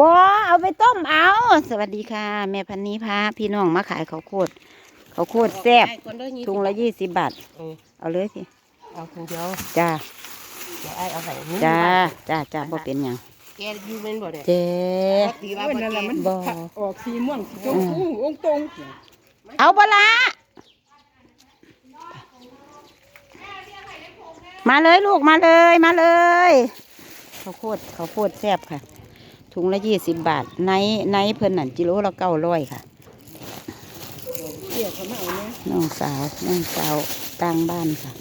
บอเอาไปต้มเอา สวัสดีค่ะ แม่พันนี้พาพี่น้องมาขายข้าวโพดข้าวโพดแซ่บไอ้คนเด้อยี่ถุงละยี่สิบบาท เออเอาเลยสิ เอาถุงเดียวจ้าเดี๋ยวไอ้เอาให้นี่จ้าจ้าจ้าบ่เป็นหยังแกอยู่เป็นบ่เนี่ยเจ๊ตีว่าเว้นบ่นั่นแหละมันแกบ่ออกสีม่วงสีชมพูองค์ตรงเอาบละมาเลยลูกมาเลยมาเลยข้าวโพดข้าวโพดแซ่บค่ะ ถุงละยี่สิบบาทในในเพิ่นนั่นกิโลละเก้าร้อยค่ะเกี่ยวเขามาเอาเนี่ยน้องสาวน้องสาวต่างบ้านค่ะ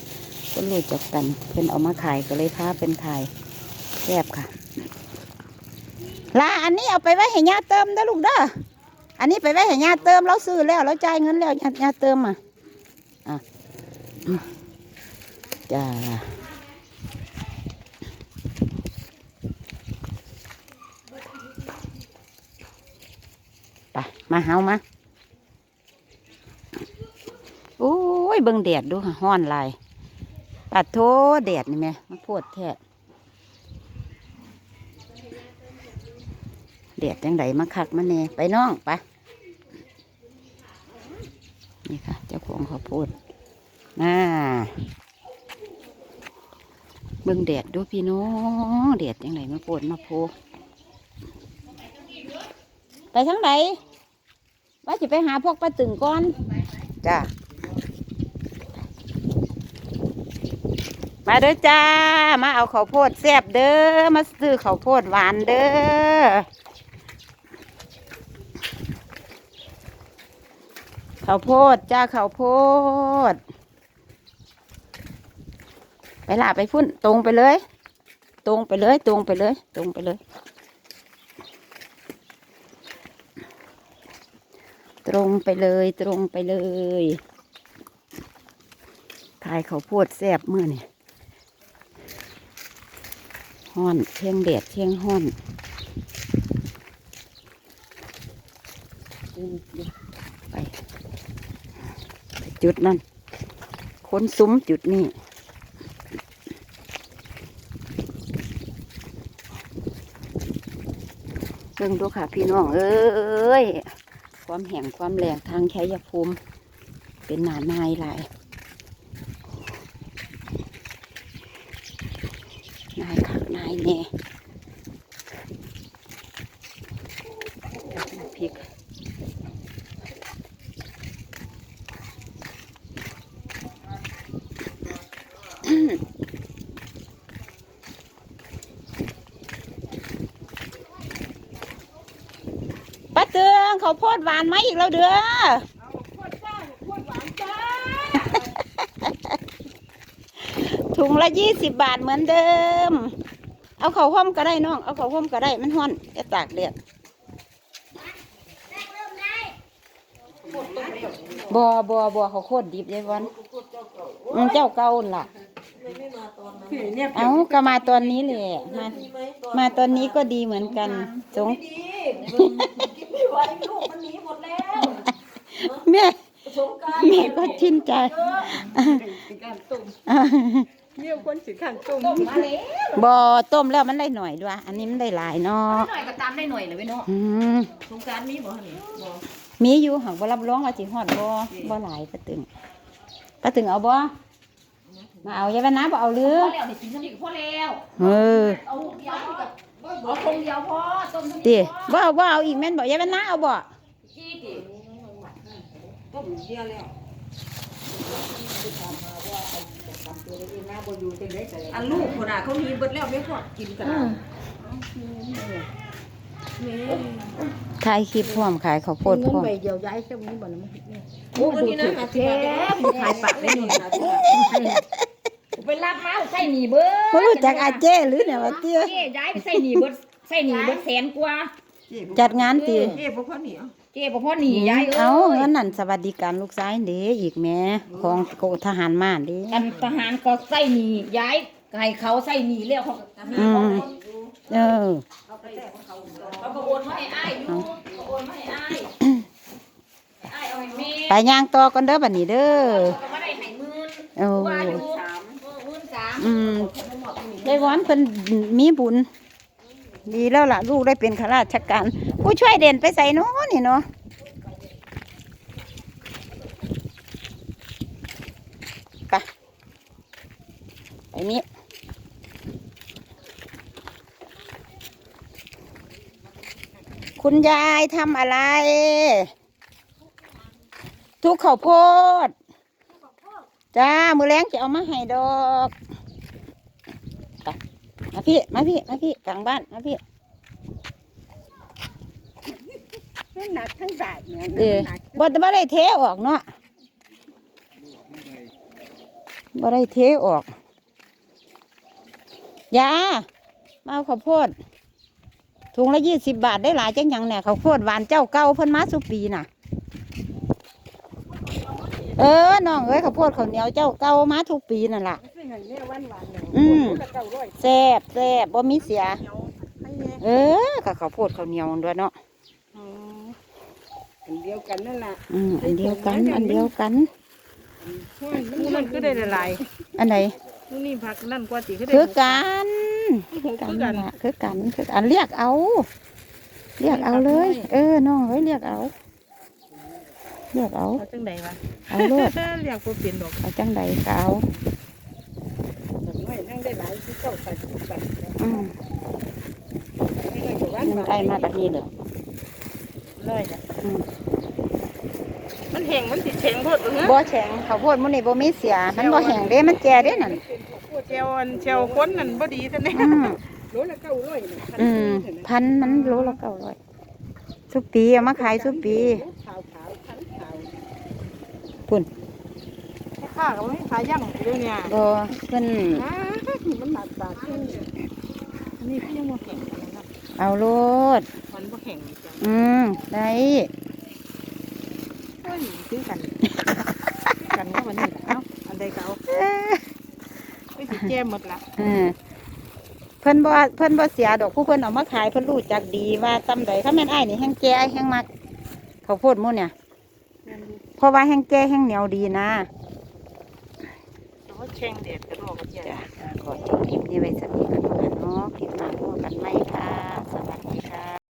ก็รู้จักกันเพิ่นเอามาขายก็เลยพาเป็นขายแซ่บค่ะลาอันนี้เอาไปไว้ให้ย่าเติมเด้อลูกเด้ออันนี้ไปไว้ให้ย่าเติมเราซื้อแล้วเราจ่ายเงินแล้วย่าย่าเติมอะอะอืมจ้า มาเฮามาโอ้ยเบิ่งแดดดูค่ะห้อนลายปัดโทแดดนี่แม่มาโพดแท้แดดจังไดมาคักมาแน่ไปน้องไปนี่ค่ะ เจ้าของเขาวโพดน่าเบิ่งแดดดูพี่น้องแดดจังไดมาโพดมาโพไปทั้งไหน ว่าจะไปหาพวกปลาตึงก่อนจ้ามาเด้อจ้า มาเอาข้าวโพดแซ่บเด้อ มาซื้อข้าวโพดหวานเด้อ ข้าวโพดจ้าข้าวโพด ไปล่ะไปพุ่นตรงไปเลย ตรงไปเลย ตรงไปเลย ตรงไปเลย รงไปเลยตรงไปเลยขายเขาวโพดแซ่บมื่อนี่ห้อนเที่ยงแดดเที่ยงห้อนไปไปจุดนั่นค้นซุ้มจุดนี้เบิ่งดูค่ะพี่น้อง เอ้ย ความแห้งความแรงทางชัยภูมิ เป็นหนานายหลายนายขักนายแน่พริกป้าเตืองเขาวโพดหวานไหมอีกแล้วเด้อขวดจ้าขวดหวานจ้าถุงละยี่สิบบาทเหมือนเดิม เอาเขาวห่มก็ได้น้อง เอาเขาวห่มก็ได้มันห้อนจะตากแดดบัวบัวบัวเขาโคตรดิบยายวันอืมเจ้าเก่าหั่นล่ะพี่เนี่ยเอาก็มาตอนนี้แหละมามาตอนนี้ก็ดีเหมือนกันสง ไม่ไหวลูกมันหนีหมดแล้วแม่สงกรารแม่ก็ชินใจการต้มเนี่ยคนสิขันต้มต้มมาแล้วบ่ต้มแล้วมันได้หน่อยด้วย อันนี้มันได้หลายเนาะหน่อยก็ตามได้หน่อยเลยเว้ยเนาะอืมสงกรารมีบ่ฮะนี่บ่มีอยู่หักบ่รับรองว่าสิฮอดบ่บ่หลายปะตึงปะตึงเอาบ่มาเอาอย่าไปนะบ่เอาหรือ พอแล้วนี่กินน้ำดีก็พอแล้วเออ เอาลูกเดียวกับ เอาคงเดียวพอต้มน้ำติดีพบ่อเอาบ่เอาอีกแม่นบ่อย่าไปนะเอาบ่ขี้ติต้มเยอะแล้วอันลูกคนน่ะเขามีเบิดแล้วไม่พอกินกันถ่ายคลิปพร้อมขายข้าวโพดพร้อมไปเดียวย้ายเจ้านี้บ่นะมันโอ้คนนี้นะแท้ผู้ขายปากได้หนึ่ง ไปรับมาใส่หนีเบิดบ่รู้จักอาเจ้หรือเนี่ยว่าเตี้ย เจ๊ย้ายไปใส่หนีเบิดใส่หนีเบิดแสนกว่าจัดงานติเอ๊ะพวกเขาเหนียวเจ๊บ่พอหนีย้ายเอาเอ้ยเงินนั่นสวัสดิการลูกชายเด้อีกแหม่ของโกทหารม่านเด้กันทหารก็ใส่หนีย้ายก็ให้เขาใส่หนีแล้วเขาก็ทหารอืเขามเออ เขาก็โอนมาให้อ้ายอยู่เขาโอนมาให้อ้ายอ้ายเอาให้แม่ไปย่างต่อกันเด้อบัดนี้เด้อ เขาก็มาได้ให้หมื่นโอ้ว่าอยู่ อืมยายวานเพิ่นมีบุญ ดีแล้วล่ะ ลูกได้เป็นข้าราชการ ผู้ช่วยเด่นไปใส่น้อนี่เนาะไปไปนี้คุณยายทำอะไร ทุกข้าวโพด จ้า มือแรงจะเอามาให้ดอก ไปมาพี่ มาพี่ มาพี่กลางบ้าน มาพี่มันหนักทั้งบาทเนี่ยเออบ่บ่ได้เทออกเนาะบ่ได้เทออกยามาเอาข้าวโพดถุงละยี่สิบบาทได้หลายจังหยังเนี่ยข้าวโพดหวานเจ้าเก่าเพิ่นมาสุปีน่ะ เออน้องเอ้ยข้าวโพดข้าวเหนียวเจ้าเก่ามาทุกปีนั่นล่ะซึ่งอันเนี้ยหวานหวานๆเนี่ยอืมโละเก้าร้อยแซ่บแซ่บบ่มีเสียเหนียวให้เนี่ยเออก็ข้าวโพดข้าวเหนียวด้วยเนาะอ๋ออันเดียวกันนั่นแหละอืมอันเดียวกัน อันเดียวกันมูนั่นก็ได้หลายอันไหนๆมูนี่ผักนั่นกว่าตีก็ได้คือกันหกกันคือกันล่ะคือกันคือกันเรียกเอา เรียกเอาเลย เออน้องเอ้ยเรียกเอา เรียกเอาเอาจังใดวะเอาโลดเรียกว่าเปลี่ยนดอกเอาจังใดก็เอาน้อยนั่งได้หลายที่เก้าใส่ทุกบัตรอืมไม่ได้กับหวานมันหวานได้มาแบบนี้เลยเลยจ้ะอืมมันแห้งมันติดเชงโพดเหรอบ่แข็งข้าวโพดมันนี่บ่มีเสีย มันบ่แห้งเด้ มันแก่เด้นั่นเชลอันเชลก้นนั่นบ่ดีท่านเนี่ยอืมโลละเก้าร้อยเนี่ยอืมพันมันโลละเก้าร้อยสุปีเอามาขายสุปี ขาวขาวพันขาว ปุ่นข้าก็ไม่ขายย่างเลยเนี่ยบ่เพิ่นอ่ามันหนักบาทขึ้นอันนี้พี่ยังบ่แข็งกันนะเอาโลดมันบ่แข็งจังอืมได้โอ้ยซื้อกันซื้อกันก็วันนี้เอ้าอันใดก็เอาไปสิแจ้หมดละเออเพิ่นบ่เพิ่นบ่เสียดอกผู้เพิ่นเอามาขายเพิ่นรู้จักดีว่าตำใดถ้าแม่นอ้ายนี่แห้งแก่แห้งมักข้าวโพดหมู่เนี่ย เพราะว่าแห้งแก่แห้งเหนียวดีนะเขาแช่งเด็ดกระโดดกระเจียจ้ะขอจบคลิปนี้ไว้สักนิดกันเนาะคลิปหน้าพบกันใหม่ค่ะ สวัสดีค่ะ